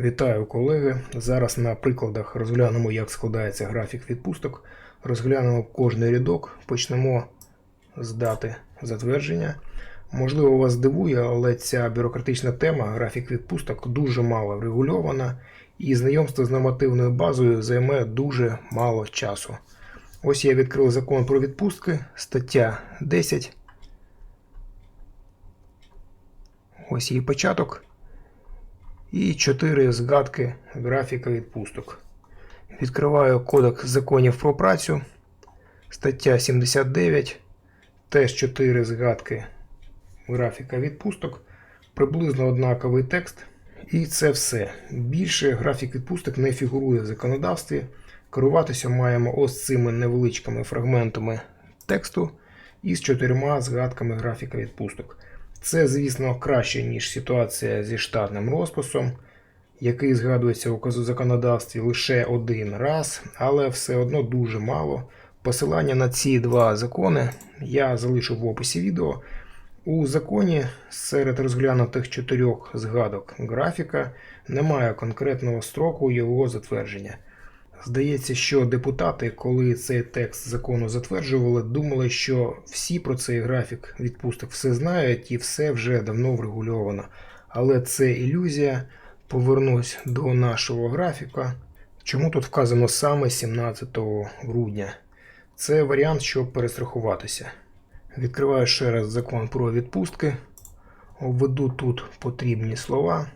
Вітаю колеги. Зараз на прикладах розглянемо, як складається графік відпусток. Розглянемо кожний рядок, почнемо з дати затвердження. Можливо, вас здивує, але ця бюрократична тема, графік відпусток, дуже мало врегульована, і знайомство з нормативною базою займе дуже мало часу. Ось я відкрив закон про відпустки, стаття 10. Ось її початок. І 4 згадки графіка відпусток. Відкриваю Кодекс законів про працю, стаття 79, теж 4 згадки графіка відпусток, приблизно однаковий текст. І це все. Більше графік відпусток не фігурує в законодавстві. Керуватися маємо ось цими невеличкими фрагментами тексту із чотирма згадками графіка відпусток. Це, звісно, краще, ніж ситуація зі штатним розписом, який згадується у законодавстві лише один раз, але все одно дуже мало. Посилання на ці два закони я залишу в описі відео. У законі серед розглянутих чотирьох згадок графіка немає конкретного строку його затвердження. Здається, що депутати, коли цей текст закону затверджували, думали, що всі про цей графік відпусток все знають і все вже давно врегульовано. Але це ілюзія. Повернусь до нашого графіка. Чому тут вказано саме 17 грудня? Це варіант, щоб перестрахуватися. Відкриваю ще раз закон про відпустки. Введу тут потрібні слова.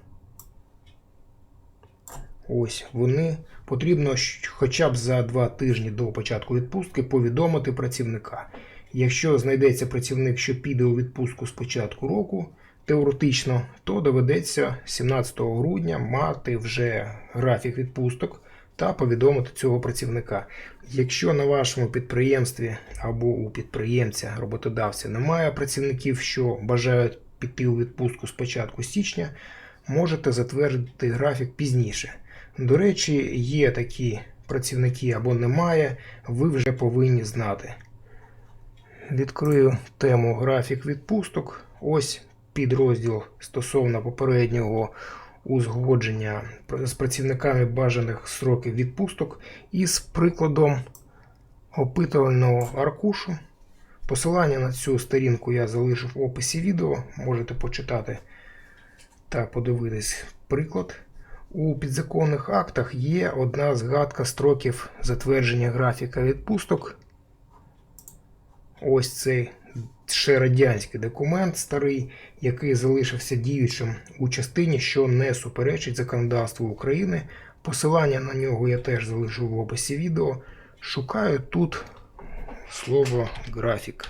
Ось вони. Потрібно хоча б за два тижні до початку відпустки повідомити працівника. Якщо знайдеться працівник, що піде у відпустку з початку року, теоретично, то доведеться 17 грудня мати вже графік відпусток та повідомити цього працівника. Якщо на вашому підприємстві або у підприємця роботодавця немає працівників, що бажають піти у відпустку з початку січня, можете затвердити графік пізніше. До речі, є такі працівники або немає, ви вже повинні знати. Відкрию тему графік відпусток. Ось підрозділ стосовно попереднього узгодження з працівниками бажаних сроків відпусток із прикладом опитувального аркушу. Посилання на цю сторінку я залишив в описі відео, можете почитати та подивитись приклад. У підзаконних актах є одна згадка строків затвердження графіка відпусток. Ось цей ще радянський документ старий, який залишився діючим у частині, що не суперечить законодавству України. Посилання на нього я теж залишу в описі відео. Шукаю тут слово графік.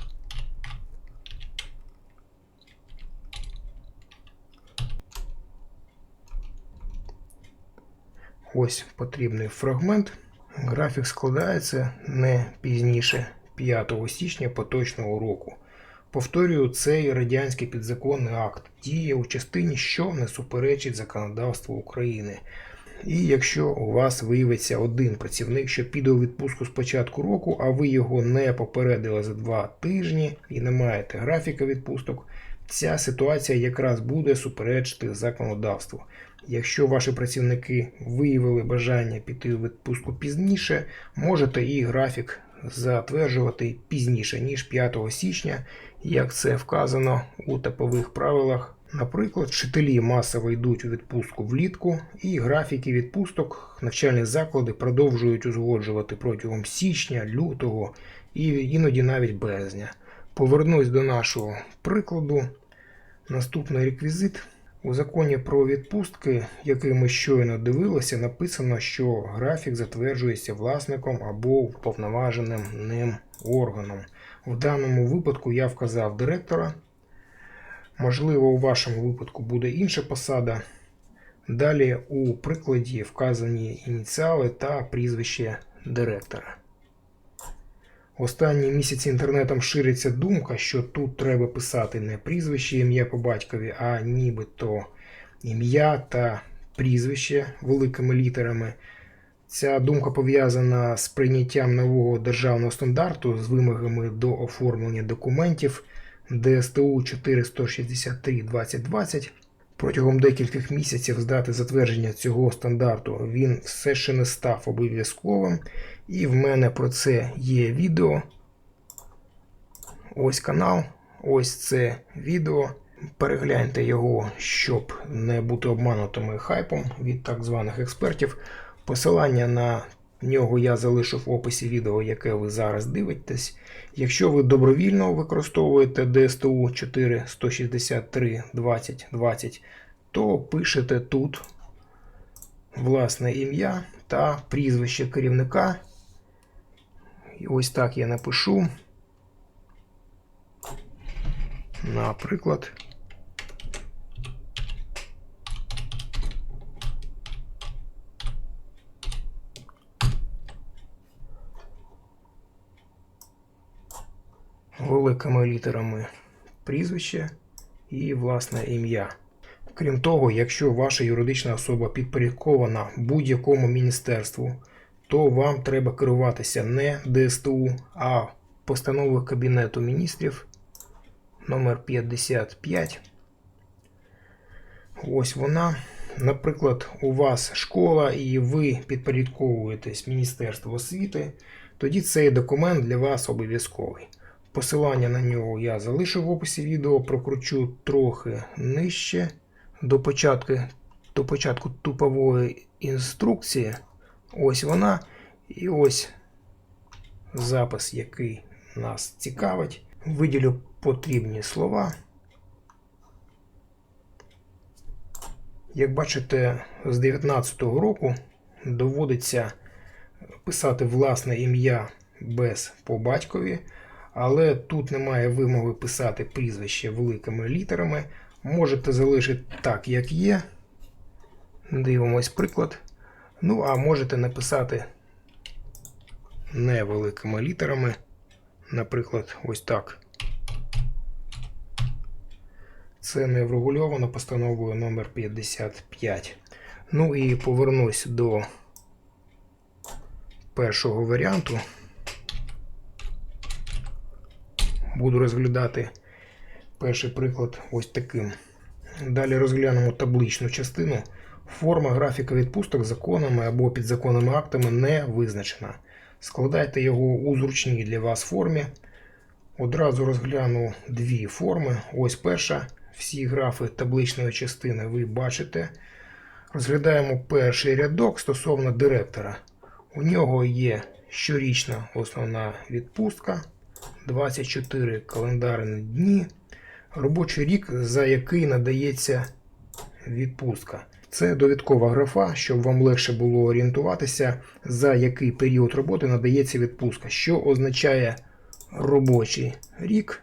Ось потрібний фрагмент. Графік складається не пізніше 5 січня поточного року. Повторюю, цей радянський підзаконний акт діє у частині, що не суперечить законодавству України. І якщо у вас виявиться один працівник, що піде у відпустку з початку року, а ви його не попередили за два тижні і не маєте графіка відпусток, ця ситуація якраз буде суперечити законодавству. Якщо ваші працівники виявили бажання піти у відпустку пізніше, можете і графік затверджувати пізніше, ніж 5 січня, як це вказано у типових правилах. Наприклад, вчителі масово йдуть у відпустку влітку, і графіки відпусток навчальні заклади продовжують узгоджувати протягом січня, лютого і іноді навіть березня. Повернусь до нашого прикладу. Наступний реквізит. У законі про відпустки, який ми щойно дивилися, написано, що графік затверджується власником або уповноваженим ним органом. В даному випадку я вказав директора. Можливо, у вашому випадку буде інша посада. Далі у прикладі вказані ініціали та прізвище директора. Останні місяці інтернетом шириться думка, що тут треба писати не прізвище ім'я по батькові, а нібито ім'я та прізвище великими літерами. Ця думка пов'язана з прийняттям нового державного стандарту з вимогами до оформлення документів ДСТУ 463 2020. Протягом декількох місяців здати затвердження цього стандарту він все ще не став обов'язковим. І в мене про це є відео. Ось канал, ось це відео. Перегляньте його, щоб не бути обманутими хайпом від так званих експертів. Посилання на нього я залишу в описі відео, яке ви зараз дивитесь. Якщо ви добровільно використовуєте DSTU 4 163 20 20, то пишете тут власне ім'я та прізвище керівника. І ось так я напишу. Наприклад. Великими літерами прізвище і власне ім'я. Крім того, якщо ваша юридична особа підпорядкована будь-якому міністерству, то вам треба керуватися не ДСТУ, а постановою Кабінету міністрів номер 55. Ось вона. Наприклад, у вас школа і ви підпорядковуєтесь Міністерству освіти, тоді цей документ для вас обов'язковий. Посилання на нього я залишу в описі відео, прокручу трохи нижче до початку, до початку тупової інструкції. Ось вона. І ось запис, який нас цікавить. Виділю потрібні слова. Як бачите, з 2019 року доводиться писати власне ім'я без по батькові, але тут немає вимоги писати прізвище великими літерами. Можете залишити так, як є. Дивимось приклад. Ну, а можете написати невеликими літерами. Наприклад, ось так. Це не врегульовано постановою номер 55. Ну і повернусь до першого варіанту. Буду розглядати перший приклад ось таким. Далі розглянемо табличну частину. Форма графіка відпусток законами або підзаконними актами не визначена. Складайте його у зручній для вас формі. Одразу розгляну дві форми. Ось перша. Всі графи табличної частини ви бачите. Розглядаємо перший рядок стосовно директора. У нього є щорічна основна відпустка, 24 календарні дні, робочий рік, за який надається відпустка. Це довідкова графа, щоб вам легше було орієнтуватися, за який період роботи надається відпустка, що означає робочий рік.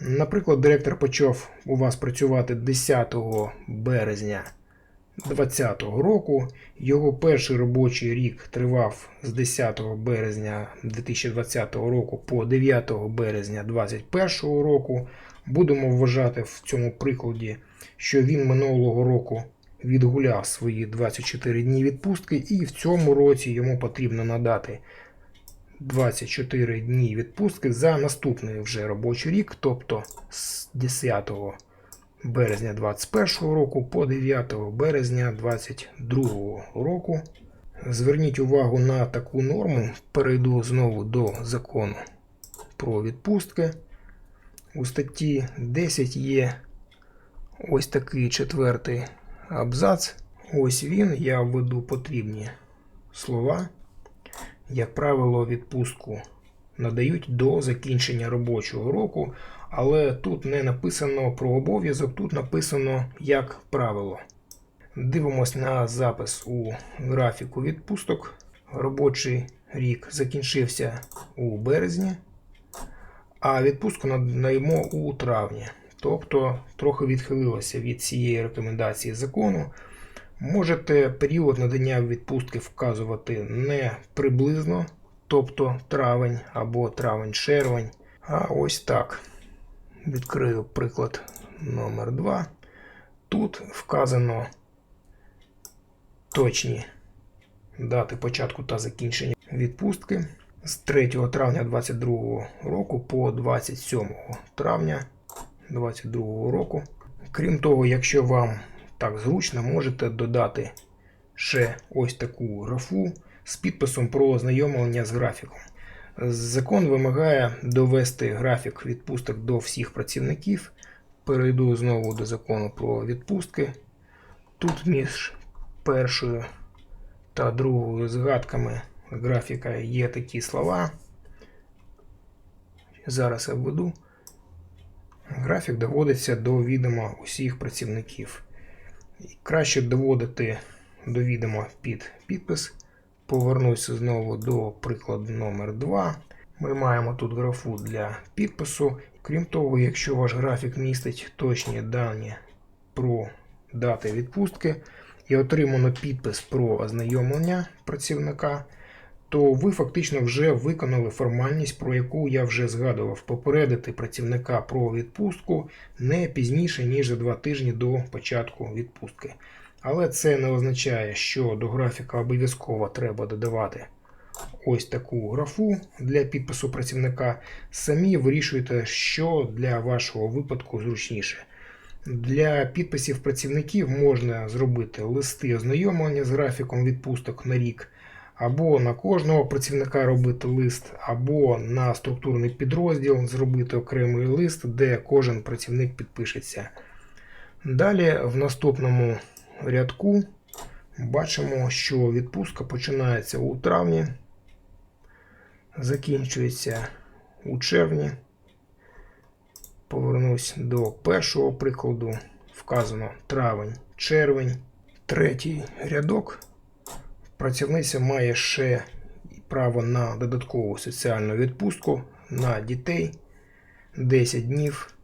Наприклад, директор почав у вас працювати 10 березня 2020 року. Його перший робочий рік тривав з 10 березня 2020 року по 9 березня 2021 року. Будемо вважати в цьому прикладі, що він минулого року відгуляв свої 24 дні відпустки, і в цьому році йому потрібно надати 24 дні відпустки за наступний вже робочий рік, тобто з 10 березня 2021 року по 9 березня 2022 року. Зверніть увагу на таку норму. Перейду знову до закону про відпустки. У статті 10 є ось такий четвертий абзац. Ось він. Я введу потрібні слова. Як правило, відпустку надають до закінчення робочого року, але тут не написано про обов'язок, тут написано як правило. Дивимось на запис у графіку відпусток. Робочий рік закінчився у березні, а відпустку надаємо у травні. Тобто трохи відхилилося від цієї рекомендації закону. Можете період надання відпустки вказувати не приблизно, тобто травень або травень-червень. А ось так. Відкрию приклад номер 2 Тут вказано точні дати початку та закінчення відпустки з 3 травня 2022 року по 27 травня 2022 року. Крім того, якщо вам так зручно, можете додати ще ось таку графу з підписом про ознайомлення з графіком. Закон вимагає довести графік відпусток до всіх працівників. Перейду знову до закону про відпустки. Тут між першою та другою згадками графіка є такі слова. Зараз я введу. Графік доводиться до відома усіх працівників. Краще доводити до відома під підпис. Повернуся знову до прикладу номер 2 Ми маємо тут графу для підпису. Крім того, якщо ваш графік містить точні дані про дати відпустки і отримано підпис про ознайомлення працівника, то ви фактично вже виконали формальність, про яку я вже згадував, попередити працівника про відпустку не пізніше, ніж за два тижні до початку відпустки. Але це не означає, що до графіка обов'язково треба додавати ось таку графу для підпису працівника. Самі вирішуєте, що для вашого випадку зручніше. Для підписів працівників можна зробити листи ознайомлення з графіком відпусток на рік, або на кожного працівника робити лист, або на структурний підрозділ зробити окремий лист, де кожен працівник підпишеться. Далі в наступному рядку бачимо, що відпустка починається у травні, закінчується у червні. Повернусь до першого прикладу. Вказано травень, червень. Третій рядок. Працівниця має ще право на додаткову соціальну відпустку на дітей 10 днів.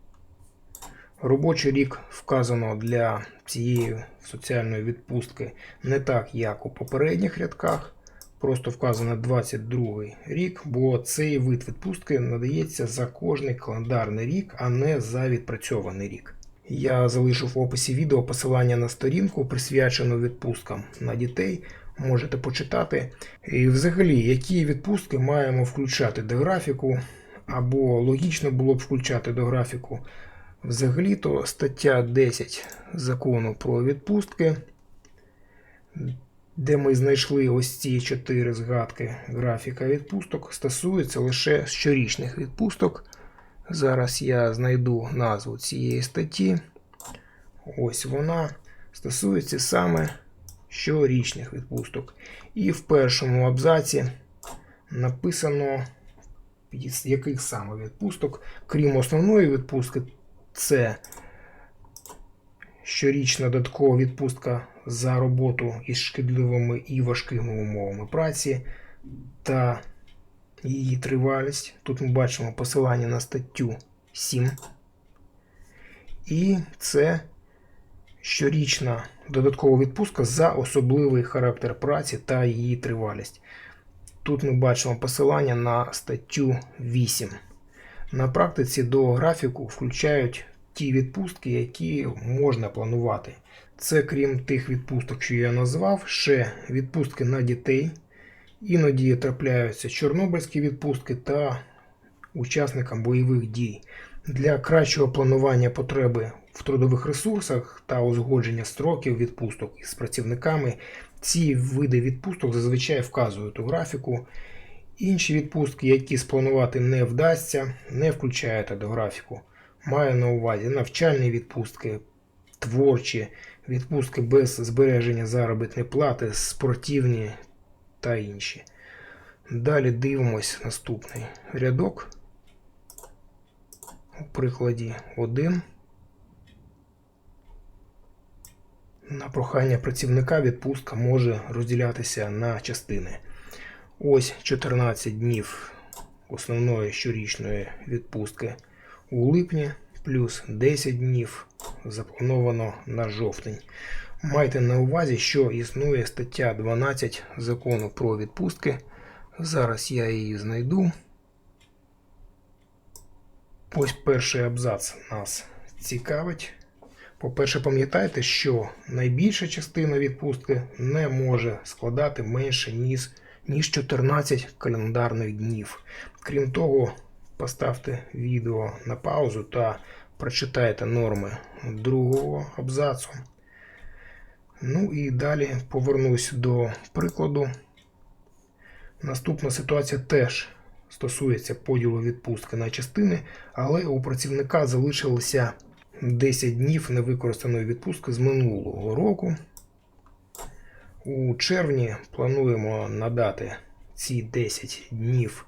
Робочий рік вказано для цієї соціальної відпустки не так, як у попередніх рядках. Просто вказано 22 рік, бо цей вид відпустки надається за кожний календарний рік, а не за відпрацьований рік. Я залишу в описі відео посилання на сторінку, присвячену відпусткам на дітей. Можете почитати. І взагалі, які відпустки маємо включати до графіку, або логічно було б включати до графіку. Взагалі-то стаття 10 закону про відпустки, де ми знайшли ось ці чотири згадки графіка відпусток, стосується лише щорічних відпусток. Зараз я знайду назву цієї статті. Ось вона стосується саме щорічних відпусток. І в першому абзаці написано, яких саме відпусток, крім основної відпустки, це щорічна додаткова відпустка за роботу із шкідливими і важкими умовами праці та її тривалість. Тут ми бачимо посилання на статтю 7. І це щорічна додаткова відпустка за особливий характер праці та її тривалість. Тут ми бачимо посилання на статтю 8. На практиці до графіку включають ті відпустки, які можна планувати. Це крім тих відпусток, що я назвав, ще відпустки на дітей. Іноді трапляються чорнобильські відпустки та учасникам бойових дій. Для кращого планування потреби в трудових ресурсах та узгодження строків відпусток із працівниками ці види відпусток зазвичай вказують у графіку. Інші відпустки, які спланувати не вдасться, не включаєте до графіку. Маю на увазі навчальні відпустки, творчі, відпустки без збереження заробітної плати, спортивні та інші. Далі дивимось наступний рядок. У прикладі 1. На прохання працівника відпустка може розділятися на частини. Ось 14 днів основної щорічної відпустки у липні, плюс 10 днів заплановано на жовтень. Майте на увазі, що існує стаття 12 закону про відпустки. Зараз я її знайду. Ось перший абзац нас цікавить. По-перше, пам'ятайте, що найбільша частина відпустки не може складати менше, ніж ніж 14 календарних днів. Крім того, поставте відео на паузу та прочитайте норми другого абзацу. Ну і далі повернусь до прикладу. Наступна ситуація теж стосується поділу відпустки на частини, але у працівника залишилося 10 днів невикористаної відпустки з минулого року. У червні плануємо надати ці 10 днів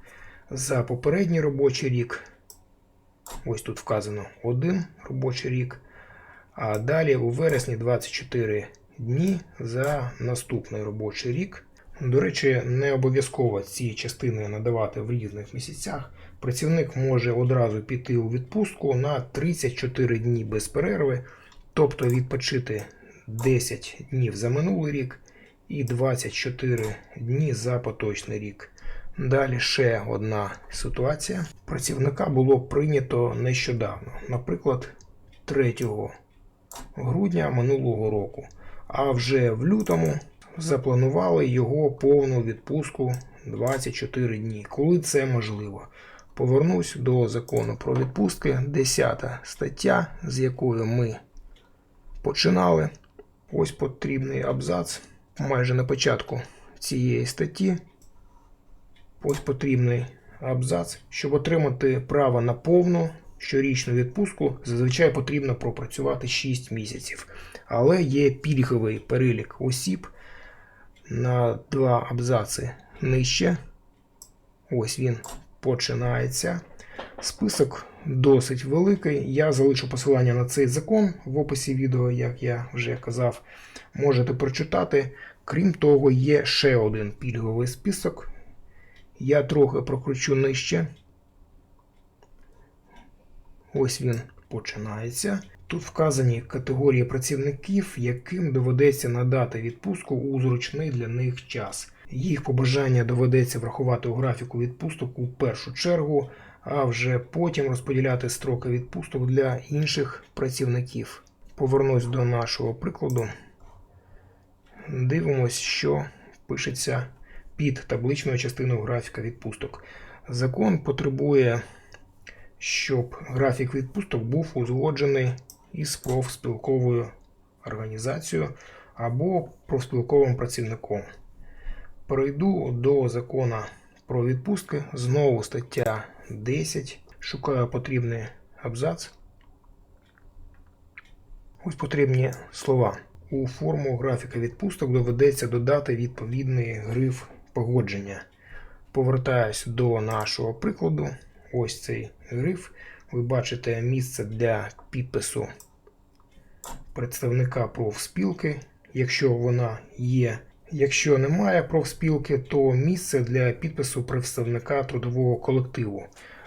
за попередній робочий рік. Ось тут вказано один робочий рік. А далі у вересні 24 дні за наступний робочий рік. До речі, не обов'язково ці частини надавати в різних місяцях. Працівник може одразу піти у відпустку на 34 дні без перерви, тобто відпочити 10 днів за минулий рік і 24 дні за поточний рік. Далі ще одна ситуація. Працівника було прийнято нещодавно, наприклад, 3 грудня минулого року, а вже в лютому запланували його повну відпустку 24 дні, коли це можливо. Повернусь до закону про відпустки, 10 стаття, з якої ми починали. Ось потрібний абзац майже на початку цієї статті. Ось потрібний абзац. Щоб отримати право на повну щорічну відпустку, зазвичай потрібно пропрацювати 6 місяців. Але є пільговий перелік осіб на два абзаци нижче. Ось він починається. Список досить великий. Я залишу посилання на цей закон в описі відео, як я вже казав. Можете прочитати. Крім того, є ще один пільговий список. Я трохи прокручу нижче. Ось він починається. Тут вказані категорії працівників, яким доведеться надати відпустку у зручний для них час. Їх побажання доведеться врахувати у графіку відпусток у першу чергу, а вже потім розподіляти строки відпусток для інших працівників. Повернусь до нашого прикладу. Дивимось, що пишеться під табличною частиною графіка відпусток. Закон потребує, щоб графік відпусток був узгоджений із профспілковою організацією або профспілковим працівником. Перейду до закону про відпустки. Знову стаття 10. Шукаю потрібний абзац. Ось потрібні слова. У форму графіка відпусток доведеться додати відповідний гриф погодження. Повертаюсь до нашого прикладу. Ось цей гриф. Ви бачите місце для підпису представника профспілки, якщо вона є. Якщо немає профспілки, то місце для підпису представника трудового колективу.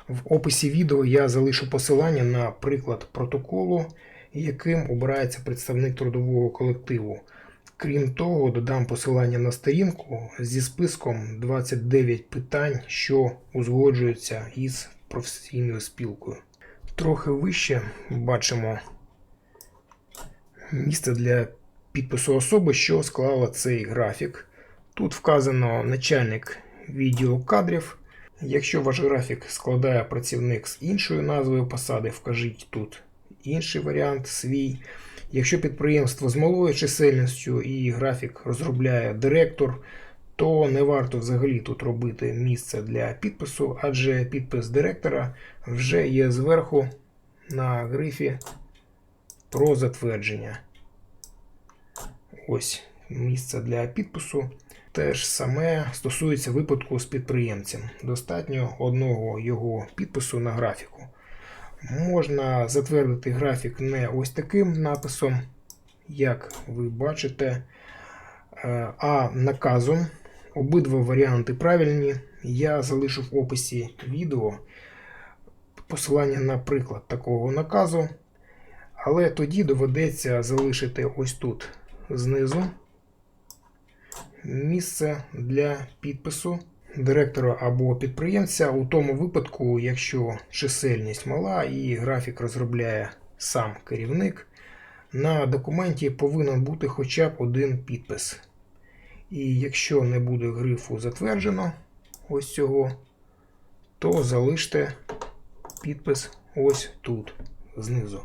В описі відео я залишу посилання на приклад протоколу, яким обирається представник трудового колективу. Крім того, додам посилання на сторінку зі списком 29 питань, що узгоджуються із професійною спілкою. Трохи вище бачимо місце для підпису особи, що склала цей графік. Тут вказано начальник відділу кадрів. Якщо ваш графік складає працівник з іншою назвою посади, вкажіть тут інший варіант свій. Якщо підприємство з малою чисельністю і графік розробляє директор, то не варто взагалі тут робити місце для підпису, адже підпис директора вже є зверху на грифі про затвердження. Ось місце для підпису. Те ж саме стосується випадку з підприємцем. Достатньо одного його підпису на графіку. Можна затвердити графік не ось таким написом, як ви бачите, е, а наказом. Обидва варіанти правильні. Я залишу в описі відео посилання на приклад такого наказу. Але тоді доведеться залишити ось тут знизу місце для підпису директора або підприємця у тому випадку, якщо чисельність мала і графік розробляє сам керівник, на документі повинен бути хоча б один підпис. І якщо не буде грифу затверджено ось цього, то залиште підпис ось тут знизу.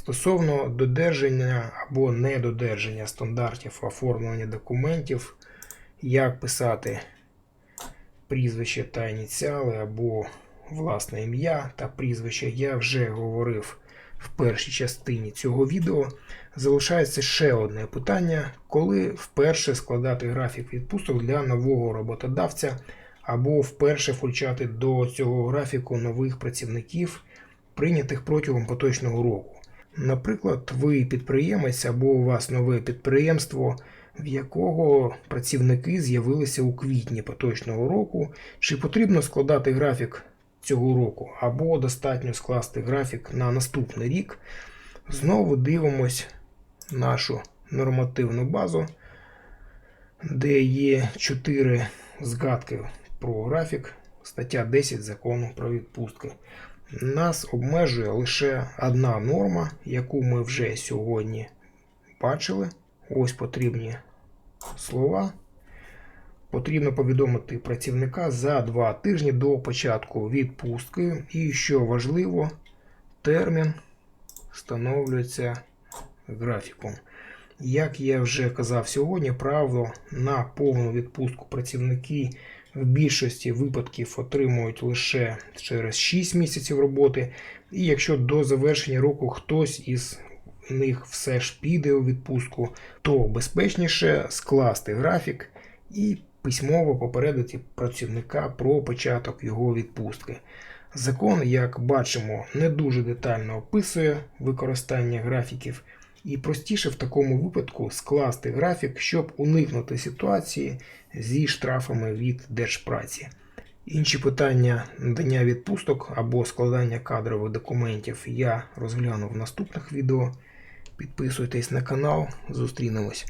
Стосовно додержання або недодержання стандартів оформлення документів, як писати прізвище та ініціали або власне ім'я та прізвище, я вже говорив в першій частині цього відео. Залишається ще одне питання, коли вперше складати графік відпусток для нового роботодавця або вперше включати до цього графіку нових працівників, прийнятих протягом поточного року. Наприклад, ви підприємець або у вас нове підприємство, в якого працівники з'явилися у квітні поточного року, чи потрібно складати графік цього року, або достатньо скласти графік на наступний рік. Знову дивимось нашу нормативну базу, де є 4 згадки про графік, стаття 10 закону про відпустки. Нас обмежує лише одна норма, яку ми вже сьогодні бачили. Ось потрібні слова. Потрібно повідомити працівника за 2 тижні до початку відпустки. І що важливо, термін встановлюється графіком. Як я вже казав сьогодні, право на повну відпустку працівники в більшості випадків отримують лише через 6 місяців роботи. І якщо до завершення року хтось із них все ж піде у відпустку, то безпечніше скласти графік і письмово попередити працівника про початок його відпустки. Закон, як бачимо, не дуже детально описує використання графіків, і простіше в такому випадку скласти графік, щоб уникнути ситуації зі штрафами від держпраці. Інші питання надання відпусток або складання кадрових документів я розгляну в наступних відео. Підписуйтесь на канал, зустрінемось.